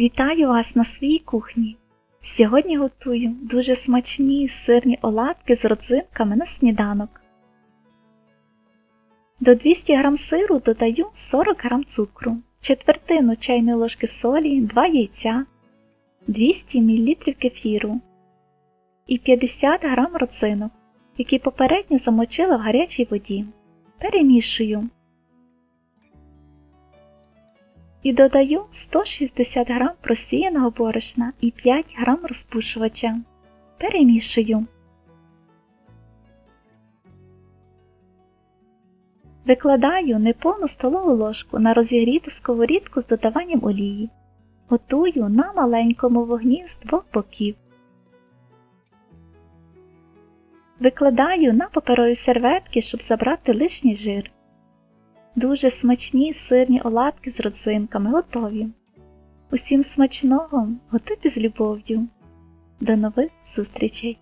Вітаю вас на своїй кухні. Сьогодні готую дуже смачні сирні оладки з родзинками на сніданок. До 200 г сиру додаю 40 г цукру, четвертину чайної ложки солі, 2 яйця, 200 мл кефіру і 50 г родзинок, які попередньо замочила в гарячій воді. Перемішую. І додаю 160 г просіяного борошна і 5 г розпушувача. Перемішую. Викладаю неповну столову ложку на розігріту сковорідку з додаванням олії. Готую на маленькому вогні з двох боків. Викладаю на паперові серветки, щоб забрати лишній жир. Дуже смачні сирні оладки з родзинками готові. Усім смачного, готуйте з любов'ю. До нових зустрічей!